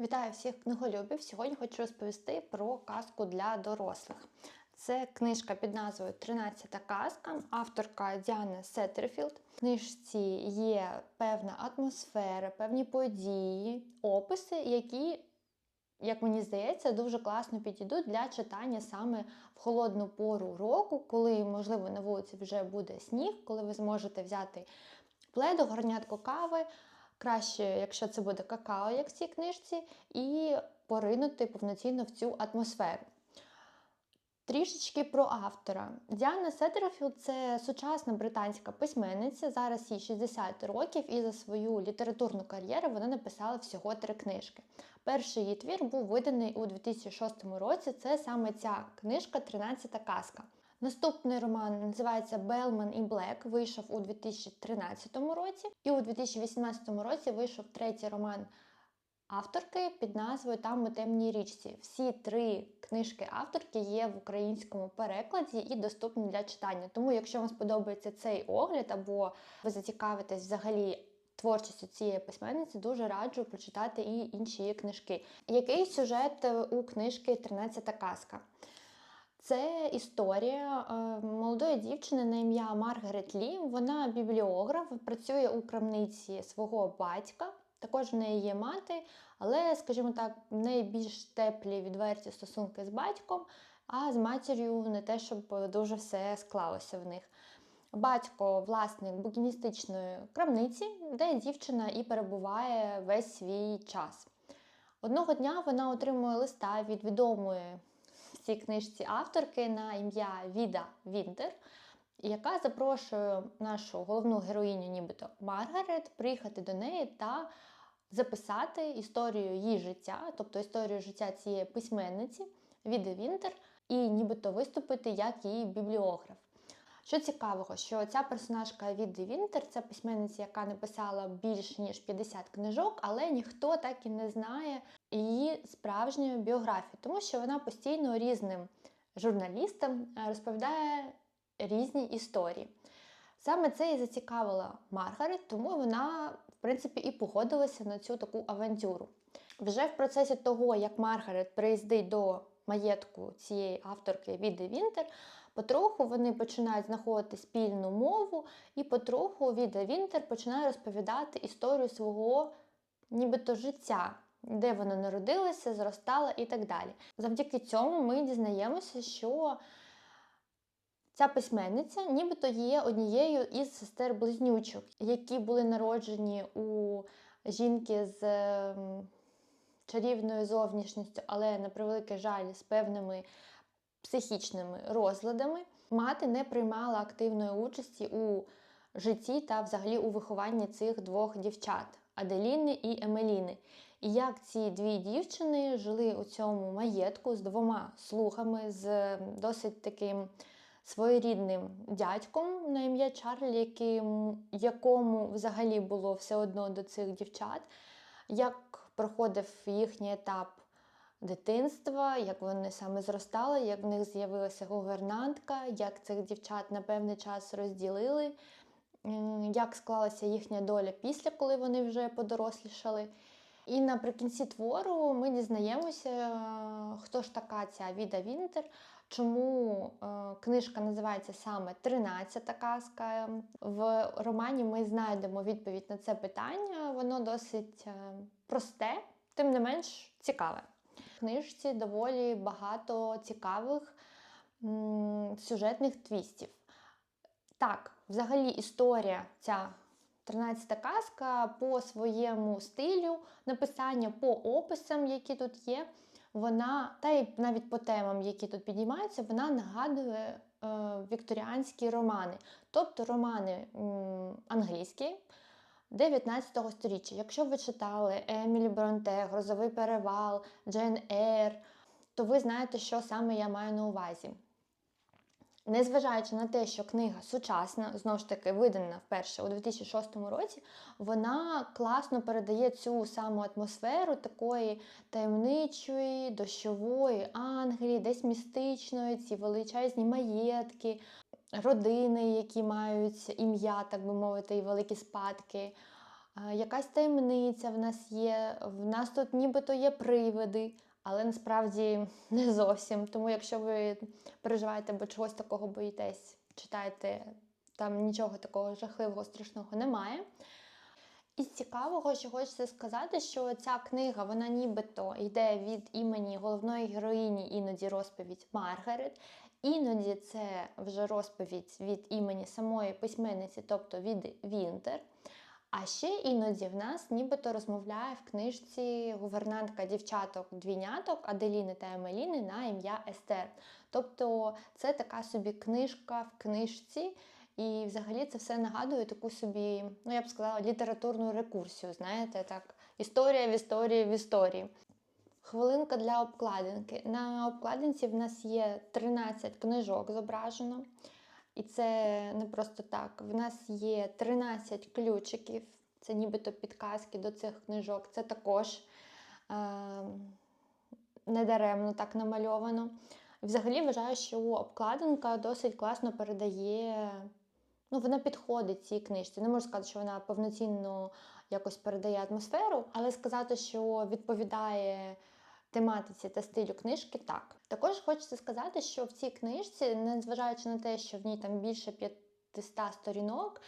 Вітаю всіх книголюбів! Сьогодні хочу розповісти про казку для дорослих. Це книжка під назвою «13 казка, авторка Діана Сеттерфілд. В книжці є певна атмосфера, певні події, описи, які, як мені здається, дуже класно підійдуть для читання саме в холодну пору року, коли, можливо, на вулиці вже буде сніг, коли ви зможете взяти пледу, горнятку кави. Краще, якщо це буде какао, як в цій книжці, і поринути повноцінно в цю атмосферу. Трішечки про автора. Діана Сеттерфілд це сучасна британська письменниця. Зараз їй 60 років, і за свою літературну кар'єру вона написала всього три книжки. Перший її твір був виданий у 2006 році. Це саме ця книжка «13 казка. Наступний роман називається Белман і Блек. Вийшов у 2013 році, і у 2018 році вийшов третій роман авторки під назвою Там у темній річці. Всі три книжки авторки є в українському перекладі і доступні для читання. Тому, якщо вам сподобається цей огляд, або ви зацікавитесь взагалі. Творчістю цієї письменниці дуже раджу прочитати і інші її книжки. Який сюжет у книжки «13 казка? Це історія е, молодої дівчини на ім'я Маргарет Лі. Вона бібліограф, працює у крамниці свого батька. Також в неї є мати, але, скажімо так, в неї більш теплі відверті стосунки з батьком, а з матір'ю не те, щоб дуже все склалося в них. Батько власник букіністичної крамниці, де дівчина і перебуває весь свій час. Одного дня вона отримує листа від відомої цій книжці авторки на ім'я Віда Вінтер, яка запрошує нашу головну героїню, нібито Маргарет, приїхати до неї та записати історію її життя, тобто історію життя цієї письменниці Віди Вінтер, і нібито виступити як її бібліограф. Що цікавого, що ця персонажка Віди Вінтер це письменниця, яка написала більш ніж 50 книжок, але ніхто так і не знає її справжньої біографії, тому що вона постійно різним журналістам розповідає різні історії. Саме це і зацікавила Маргарет, тому вона, в принципі, і погодилася на цю таку авантюру. Вже в процесі того, як Маргарет приїздить до маєтку цієї авторки Віди Вінтер, потроху вони починають знаходити спільну мову, і потроху Віда Вінтер починає розповідати історію свого нібито життя. Де вона народилася, зростала і так далі. Завдяки цьому ми дізнаємося, що Ця письменниця нібито є однією із сестер-близнючок, які були народжені у жінки з чарівною зовнішністю, але, на превеликий жаль, з певними психічними розладами. Мати не приймала активної участі у житті та взагалі у вихованні цих двох дівчат Аделіни і Емеліни. І як ці дві дівчини жили у цьому маєтку з двома слугами, з досить таким своєрідним дядьком на ім'я Чарлі, яким, якому взагалі було все одно до цих дівчат, як проходив їхній етап дитинства, як вони саме зростали, як в них з'явилася гувернантка, як цих дівчат на певний час розділили, як склалася їхня доля після, коли вони вже подорослішали. І наприкінці твору ми дізнаємося, хто ж така ця Віда Вінтер, чому е, книжка називається саме «13 казка. В романі ми знайдемо відповідь на це питання, воно досить е, просте, тим не менш цікаве. В книжці доволі багато цікавих сюжетних твістів. Так, взагалі історія ця 13 казка по своєму стилю написання, по описам, які тут є, вона, та й навіть по темам, які тут підіймаються, вона нагадує е, вікторіанські романи, тобто романи м, англійські 19 століття. Якщо ви читали Емілі Бронте, Грозовий перевал, Джен Ейр, то ви знаєте, що саме я маю на увазі. Незважаючи на те, що книга сучасна, знову ж таки, видана вперше у 2006 році, вона класно передає цю саму атмосферу такої таємничої, дощової Англії, десь містичної, ці величезні маєтки, родини, які мають ім'я, так би мовити, і великі спадки. якась таємниця в нас є, в нас тут нібито є привиди, але насправді не зовсім. Тому, якщо ви переживаєте або чогось такого боїтесь, читайте, там нічого такого жахливого, страшного немає. Із цікавого, що хочеться сказати, що ця книга вона нібито йде від імені головної героїні, іноді розповідь Маргарет. Іноді це вже розповідь від імені самої письменниці, тобто від Вінтер. А ще іноді в нас нібито розмовляє в книжці гувернантка дівчаток-двійняток Аделіни та Емеліни на ім'я Естер. Тобто це така собі книжка в книжці. І взагалі це все нагадує таку собі, ну я б сказала, літературну рекурсію. Знаєте, так, історія в історії в історії. Хвилинка для обкладинки. На обкладинці в нас є 13 книжок зображено. І це не просто так. В нас є 13 ключиків, це нібито підказки до цих книжок. Це також е- недаремно так намальовано. Взагалі вважаю, що обкладинка досить класно передає ну, вона підходить цій книжці. Не можу сказати, що вона повноцінно якось передає атмосферу, але сказати, що відповідає тематиці та стилю книжки, так. Також хочеться сказати, що в цій книжці, незважаючи на те, що в ній там більше 500 сторінок,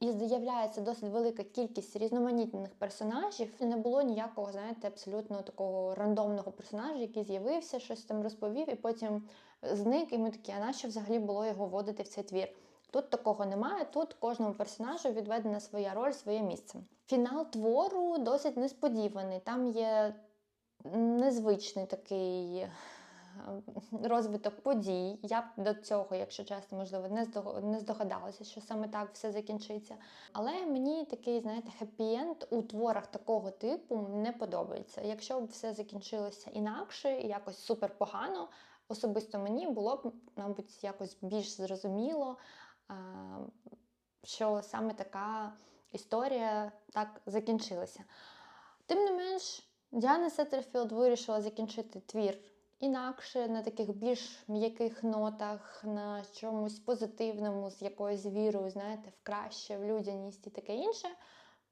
і з'являється досить велика кількість різноманітних персонажів. Не було ніякого, знаєте, абсолютно такого рандомного персонажа, який з'явився, щось там розповів, і потім зник, і ми такі, а нащо взагалі було його вводити в цей твір? Тут такого немає, тут кожному персонажу відведена своя роль, своє місце. Фінал твору досить несподіваний. Там є незвичний такий е, розвиток подій. Я б до цього, якщо чесно, можливо, не здогадалася, що саме так все закінчиться. Але мені такий, знаєте, хеппі-енд у творах такого типу не подобається. Якщо б все закінчилося інакше, якось супер погано, особисто мені було б, мабуть, якось більш зрозуміло що саме така історія так закінчилася. Тим не менш, Діана Сеттерфілд вирішила закінчити твір інакше, на таких більш м'яких нотах, на чомусь позитивному, з якоюсь вірою, знаєте, в краще, в людяність і таке інше.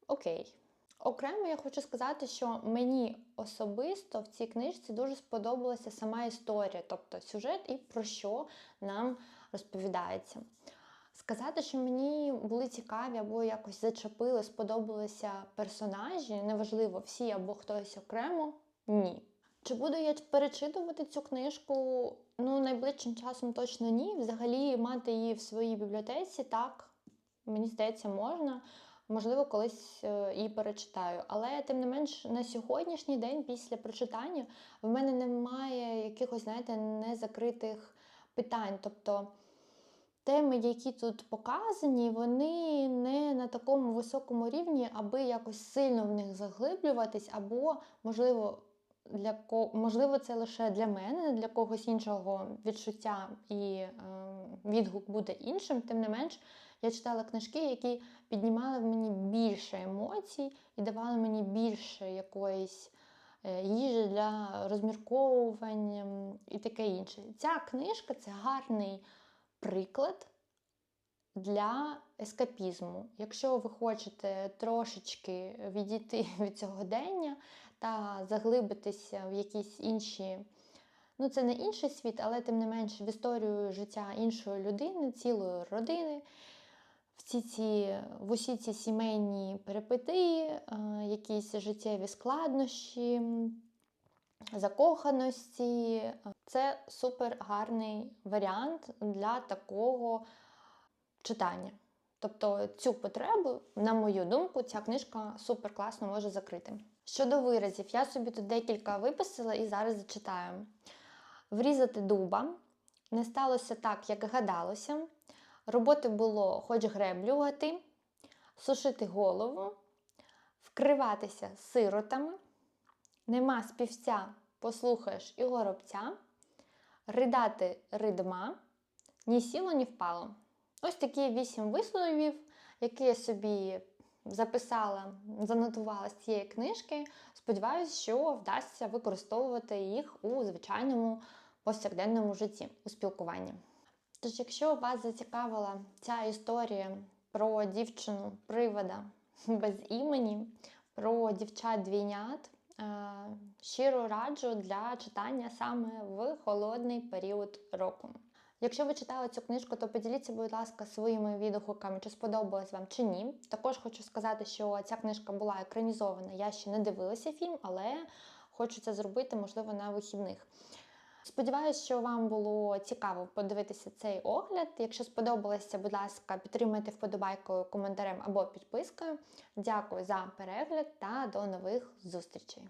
Окей. Окремо я хочу сказати, що мені особисто в цій книжці дуже сподобалася сама історія, тобто сюжет і про що нам розповідається. Сказати, що мені були цікаві або якось зачепили, сподобалися персонажі, неважливо, всі або хтось окремо, ні. Чи буду я перечитувати цю книжку? Ну, найближчим часом точно ні. Взагалі, мати її в своїй бібліотеці, так, мені здається, можна. Можливо, колись е, її перечитаю. Але, тим не менш, на сьогоднішній день, після прочитання, в мене немає якихось, знаєте, незакритих питань. Тобто теми, які тут показані, вони не на такому високому рівні, аби якось сильно в них заглиблюватись, або, можливо, для ко... можливо, це лише для мене, для когось іншого відчуття і е, відгук буде іншим. Тим не менш, я читала книжки, які піднімали в мені більше емоцій і давали мені більше якоїсь. Е, їжі для розмірковування і таке інше. Ця книжка це гарний приклад для ескапізму. Якщо ви хочете трошечки відійти від цього дення та заглибитися в якісь інші, ну це не інший світ, але тим не менш в історію життя іншої людини, цілої родини. Всі ці, в усі ці сімейні перипетії, е, якісь життєві складнощі, закоханості. Це супер гарний варіант для такого читання. Тобто цю потребу, на мою думку, ця книжка супер класно може закрити. Щодо виразів, я собі тут декілька виписала і зараз зачитаю. Врізати дуба. Не сталося так, як гадалося. Роботи було хоч греблювати, сушити голову, вкриватися сиротами, нема співця, послухаєш і горобця, ридати ридма, ні сіло, ні впало. Ось такі вісім висловів, які я собі записала, занотувала з цієї книжки. Сподіваюсь, що вдасться використовувати їх у звичайному повсякденному житті у спілкуванні. Тож, якщо вас зацікавила ця історія про дівчину привода без імені про дівчат-двійнят. Е, Щиро раджу для читання саме в холодний період року. Якщо ви читали цю книжку, то поділіться, будь ласка, своїми відгуками, чи сподобалось вам чи ні. Також хочу сказати, що ця книжка була екранізована. Я ще не дивилася фільм, але хочу це зробити, можливо, на вихідних. Сподіваюсь, що вам було цікаво подивитися цей огляд. Якщо сподобалося, будь ласка, підтримайте вподобайкою, коментарем або підпискою. Дякую за перегляд та до нових зустрічей!